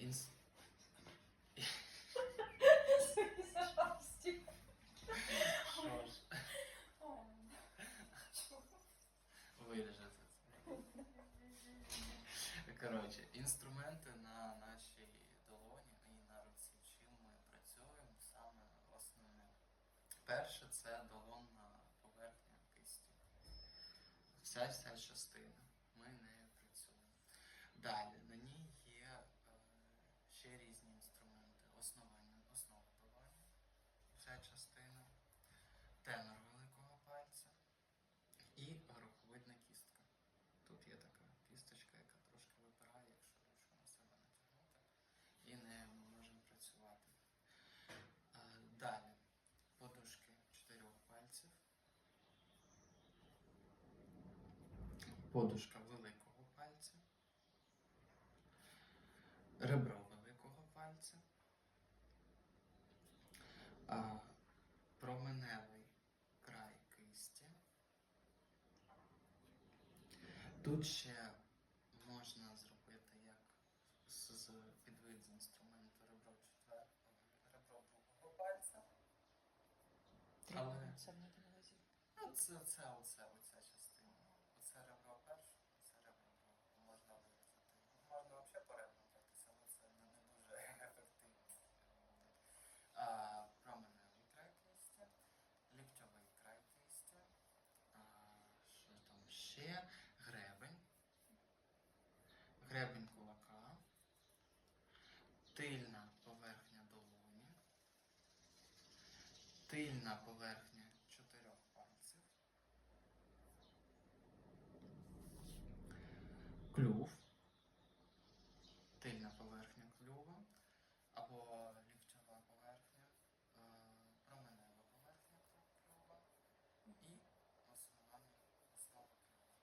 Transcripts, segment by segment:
Інс... Виріжете це. Коротше, інструменти на нашій долоні і на руці. Чим ми працюємо саме основне. Перше це долонна поверхня кисті. Вся ця частина. Ми нею працюємо. Далі на ній є е, ще різні основа долоні. Вся частина. Тенор великого пальця і гороховидна кістка. Тут є така кісточка, яка трошки випирає, якщо ручку на себе натягнути. І ми можемо працювати. Далі подушки чотирьох пальців. Подушка великого пальця. Ребро великого пальця. А, променевий край кисті. Тут ще можна зробити як з, підвид з інструменту ребро четвертого, ребро другого пальця. Але Це ну, це, це оце, оця частина. Оце ребро перше, це ребро друге. Можна вирізати. Можна взагалі по ребрам пройтися, але це не, не дуже ефективно. А, променевий край кисті, ліктьовий край кисті. А, що там ще? Гребень. Гребень кулака. Тильна поверхня долоні. Тильна поверхня чотирьох пальців. Клюв. Тильна поверхня клюва. Або ліктьова поверхня. е, Променева поверхня клюва. І основання основа клюва.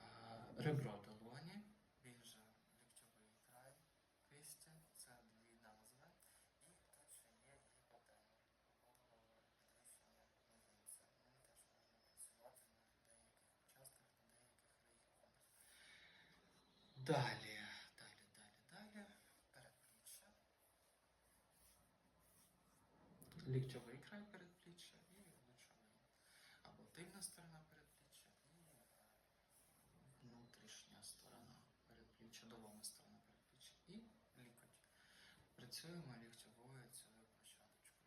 Е, Ребро долоні, він же ліктьовий край кисті, це дві назви. І тут ще є гіпотенор, або підвищення мизинця. Ним теж можна працювати на деяких участках, на деяких регіонах. Далі, далі, далі, далі. Передпліччя. Ліктьовий край передпліччя і лучовий. Або тильна сторона передпліччя і внутрішня сторона передпліччя, долона сторона передпліччя і лікоть. Працюємо ліктьовою цією площадочкою.